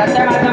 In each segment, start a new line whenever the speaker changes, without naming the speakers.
Hasta luego.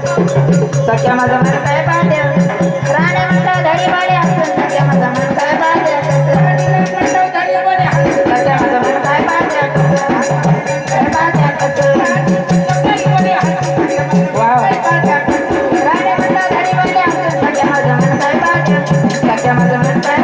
सख्या माझा मन काय पाहते राणे म्हणतो धडी बाडे हसून
सख्या माझा मन काय
पाहते
सख्या माझा मन काय पाहते
वा राणे म्हणतो धडी बाडे हसून
सख्या माझा मन
काय
पाहते सख्या माझा मन काय